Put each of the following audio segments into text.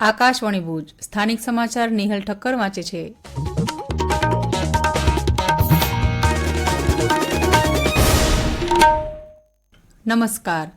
આકાશવાણી ભુજ. સ્થાનિક સમાચાર નિહલ ઠક્કર વાંચે છે. નમસ્કાર.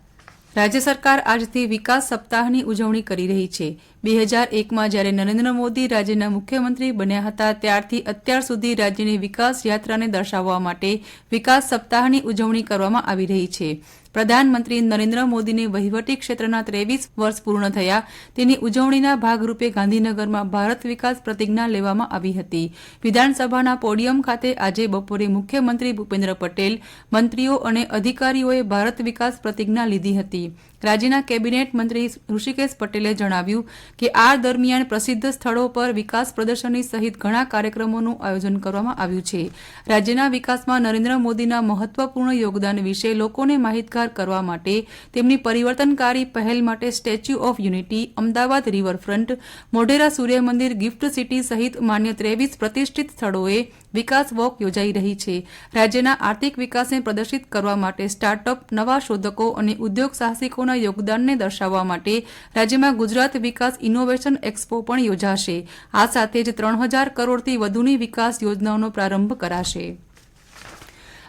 રાજ્ય સરકાર આજથી વિકાસ સપ્તાહની ઉજવણી કરી રહી છે. બે હજાર એકમાં જ્યારે નરેન્દ્ર મોદી રાજ્યના મુખ્યમંત્રી બન્યા હતા, ત્યારથી અત્યાર સુધી રાજ્યની વિકાસ યાત્રાને દર્શાવવા માટે વિકાસ સપ્તાહની ઉજવણી કરવામાં આવી રહી છે. પ્રધાનમંત્રી નરેન્દ્ર મોદીને વહીવટી ક્ષેત્રના ત્રેવીસ વર્ષ પૂર્ણ થયા. તેની ઉજવણીના ભાગરૂપે ગાંધીનગરમાં ભારત વિકાસ પ્રતિજ્ઞા લેવામાં આવી હતી. વિધાનસભાના પોડિયમ ખાતે આજે બપોરે મુખ્યમંત્રી ભૂપેન્દ્ર પટેલ, મંત્રીઓ અને અધિકારીઓએ ભારત વિકાસ પ્રતિજ્ઞા લીધી હતી. રાજ્યના કેબિનેટ મંત્રી ઋષિકેશ પટેલે જણાવ્યું કે આ દરમિયાન પ્રસિદ્ધ સ્થળો પર વિકાસ પ્રદર્શની સહિત ઘણા કાર્યક્રમોનું આયોજન કરવામાં આવ્યું છે. રાજ્યના વિકાસમાં નરેન્દ્ર મોદીના મહત્વપૂર્ણ યોગદાન વિશે લોકોને માહિતગાર કરવા માટે તેમની પરિવર્તનકારી પહેલ માટે Statue of Unity, Ahmedabad riverfront, Modhera Suryamandir Gift City સહિત માન્ય ત્રેવીસ પ્રતિષ્ઠિત સ્થળોએ વિકાસ વોક યોજાઈ રહી છે. રાજ્યના આર્થિક વિકાસને પ્રદર્શિત કરવા માટે સ્ટાર્ટઅપ, નવા શોધકો અને ઉદ્યોગ સાહસિકોના યોગદાનને દર્શાવવા માટે રાજ્યમાં ગુજરાત વિકાસ ઇનોવેશન એક્સપો પણ યોજાશે. આ સાથે જ ત્રણ હજાર કરોડથી વધુની વિકાસ યોજનાઓનો પ્રારંભ કરાશે.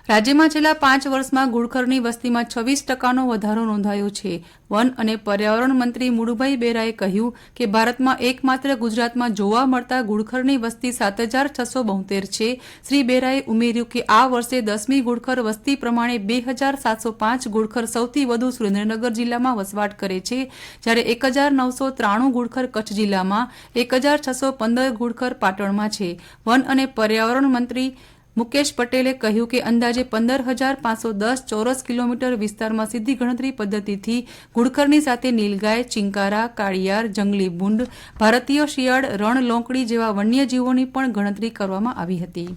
રાજ્યમાં છેલ્લા પાંચ વર્ષમાં ઘુડખરની વસ્તીમાં છવ્વીસ ટકાનો વધારો નોંધાયો છે. વન અને પર્યાવરણ મંત્રી મુળુભાઈ બેરાએ કહ્યું કે ભારતમાં એકમાત્ર ગુજરાતમાં જોવા મળતા ઘુડખરની વસ્તી સાત હજાર છસો બોતેર છે. શ્રી બેરાએ ઉમેર્યું કે આ વર્ષે દસમી ઘુડખર વસ્તી પ્રમાણે બે હજાર સાતસો પાંચ ઘુડખર સૌથી વધુ સુરેન્દ્રનગર જિલ્લામાં વસવાટ કરે છે. જ્યારે એક હજાર નવસો ત્રાણું ઘુડખર કચ્છ જિલ્લામાં, એક હજાર છસો પંદર ઘુડખર પાટણમાં છે. વન અને પર્યાવરણ મંત્રી મુકેશ પટેલે કહ્યું કે અંદાજે પંદર હજાર પાંચસો દસ ચોરસ કિલોમીટર વિસ્તારમાં સીધી ગણતરી પદ્ધતિથી ઘુડખરની સાથે નીલગાય, ચિંકારા, કાળિયાર, જંગલી ભૂંડ ભારતીય શિયાળ રણ લોંકડી જેવા વન્યજીવોની પણ ગણતરી કરવામાં આવી હતી.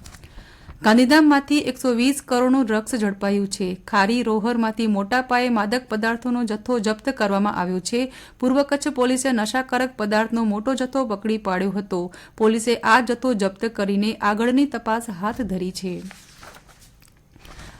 ગાંધીધામમાંથી એકસો વીસ કરોડનું ડ્રગ્સ ઝડપાયું છે. ખારી રોહરમાંથી મોટા પાયે માદક પદાર્થોનો જથ્થો જપ્ત કરવામાં આવ્યો છે. પૂર્વ કચ્છ પોલીસે નશાકારક પદાર્થનો મોટો જથ્થો પકડી પાડ્યો હતો. પોલીસે આ જથ્થો જપ્ત કરીને આગળની તપાસ હાથ ધરી છે.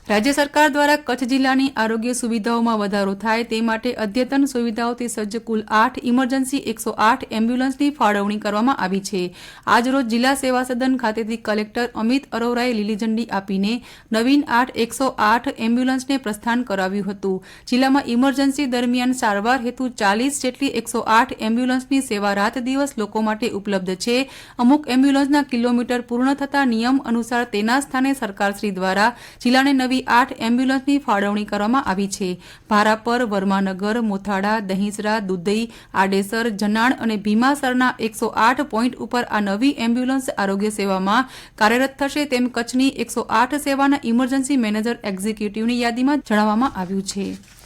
રાજ્ય સરકાર દ્વારા કચ્છ જિલ્લાની આરોગ્ય સુવિધાઓમાં વધારો થાય તે માટે અદ્યતન સુવિધાઓથી સજ્જ કુલ આઠ ઇમરજન્સી એકસો આઠ એમ્બ્યુલન્સની ફાળવણી કરવામાં આવી છે. આજરોજ જિલ્લા સેવા સદન ખાતેથી કલેક્ટર અમિત અરોરાએ લીલી ઝંડી આપીને નવીન આઠ એકસો આઠ એમ્બ્યુલન્સને પ્રસ્થાન કરાવ્યું હતું. જિલ્લામાં ઇમરજન્સી દરમિયાન સારવાર હેતુ ચાલીસ જેટલી એકસો આઠ એમ્બ્યુલન્સની સેવા રાત દિવસ લોકો માટે ઉપલબ્ધ છે. અમુક એમ્બ્યુલન્સના કિલોમીટર પૂર્ણ થતા નિયમ અનુસાર તેના સ્થાને સરકારશ્રી દ્વારા જિલ્લાને નવી આઠ એમ્બ્યુલન્સની ફાળવણી કરવામાં આવી છે. ભારાપર, વર્માનગર મોથાડા દહીસરા, દુધઈ, આડેસર, જનાણ અને ભીમાસરના એકસો આઠ પોઈન્ટ ઉપર આ નવી એમ્બ્યુલન્સ આરોગ્ય સેવામાં કાર્યરત થશે તેમ કચ્છની એકસો આઠ સેવાના ઇમરજન્સી મેનેજર એક્ઝિક્યુટિવની યાદીમાં જણાવવામાં આવ્યું છે.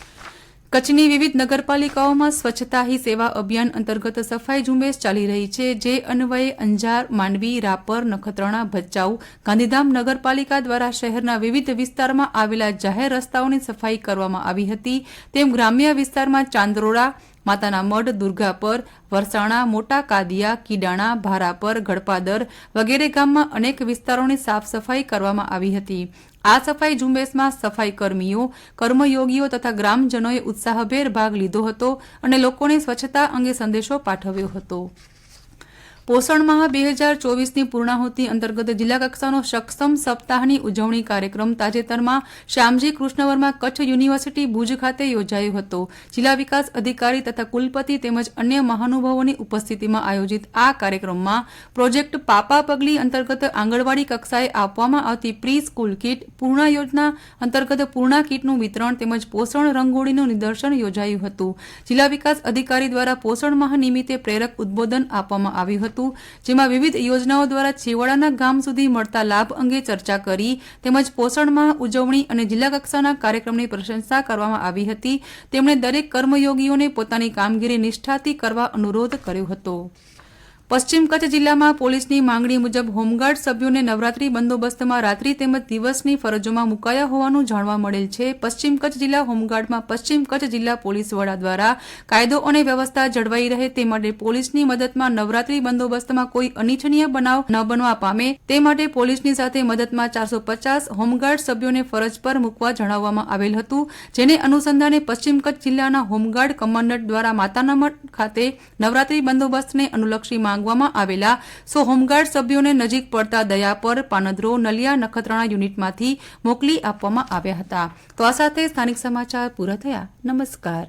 કચ્છની વિવિધ નગરપાલિકાઓમાં સ્વચ્છતા હી સેવા અભિયાન અંતર્ગત સફાઈ ઝુંબેશ ચાલી રહી છે, જે અન્વયે અંજાર, માંડવી, રાપર, નખત્રાણા, ભચાઉ, ગાંધીધામ નગરપાલિકા દ્વારા શહેરના વિવિધ વિસ્તારમાં આવેલા જાહેર રસ્તાઓની સફાઈ કરવામાં આવી હતી. તેમ ગ્રામ્ય વિસ્તારમાં ચાંદરોડા, માતાના મઢ, દુર્ગાપર, વરસાણા, મોટા કાદિયા, કીડાણા, ભારાપર ગડપાદર વગેરે ગામમાં અનેક વિસ્તારોની સાફ સફાઈ કરવામાં આવી હતી. આ સફાઈ ઝુંબેશમાં સફાઈ કર્મીઓ, કર્મયોગીઓ તથા ગ્રામજનોએ ઉત્સાહભેર ભાગ લીધો હતો અને લોકોને સ્વચ્છતા અંગે સંદેશો પાઠવ્યો હતો. પોષણ માહ બે હજાર ચોવીસની પૂર્ણાહુતિ અંતર્ગત જિલ્લા કક્ષાનો સક્ષમ સપ્તાહની ઉજવણી કાર્યક્રમ તાજેતરમાં શ્યામજી કૃષ્ણવર્મા કચ્છ યુનિવર્સિટી ભુજ ખાતે યોજાયો હતો. જિલ્લા વિકાસ અધિકારી તથા કુલપતિ તેમજ અન્ય મહાનુભાવોની ઉપસ્થિતિમાં આયોજિત આ કાર્યક્રમમાં પ્રોજેક્ટ પાપા પગલી અંતર્ગત આંગણવાડી કક્ષાએ આપવામાં આવતી પ્રી સ્કૂલ કીટ, પૂર્ણા યોજના અંતર્ગત પૂર્ણા કીટનું વિતરણ તેમજ પોષણ રંગોળીનું નિદર્શન યોજાયું હતું. જિલ્લા વિકાસ અધિકારી દ્વારા પોષણ માહ નિમિત્તે પ્રેરક ઉદબોધન આપવામાં આવ્યું હતું. જેમાં વિવિધ યોજનાઓ દ્વારા છેવાડાના ગામ સુધી મળતા લાભ અંગે ચર્ચા કરી, તેમજ પોષણમાં ઉજવણી અને જિલ્લા કક્ષાના કાર્યક્રમની પ્રશંસા કરવામાં આવી હતી. તેમણે દરેક કર્મયોગીઓને પોતાની કામગીરી નિષ્ઠાથી કરવા અનુરોધ કર્યો હતો. પશ્ચિમ કચ્છ જિલ્લામાં પોલીસની માંગણી મુજબ હોમગાર્ડ સભ્યોને નવરાત્રી બંદોબસ્તમાં રાત્રિ તેમજ દિવસની ફરજોમાં મુકાયા હોવાનું જાણવા મળેલ છે. પશ્ચિમ કચ્છ જિલ્લા હોમગાર્ડમાં પશ્ચિમ કચ્છ જિલ્લા પોલીસ વડા દ્વારા કાયદો અને વ્યવસ્થા જળવાઈ રહે તે માટે પોલીસની મદદમાં નવરાત્રી બંદોબસ્તમાં કોઈ અનિચ્છનીય બનાવ ન બનવા પામે. તે માટે પોલીસની સાથે મદદમાં ચારસો પચાસ હોમગાર્ડ સભ્યોને ફરજ પર મૂકવા જણાવવામાં આવેલ હતું. જેને અનુસંધાને પશ્ચિમ કચ્છ જિલ્લાના હોમગાર્ડ કમાન્ડન્ટ દ્વારા માતાના મઠ ખાતે નવરાત્રી બંદોબસ્તને અનુલક્ષી માંગવામાં આવેલા સો હોમગાર્ડ સભ્યોને નજીક પડતા દયાપર પાનદ્રો નલિયા નખત્રાણા યુનિટમાંથી મોકલી આપવામાં આવ્યા હતા. તો આ સાથે સ્થાનિક સમાચાર પૂરા થયા. નમસ્કાર.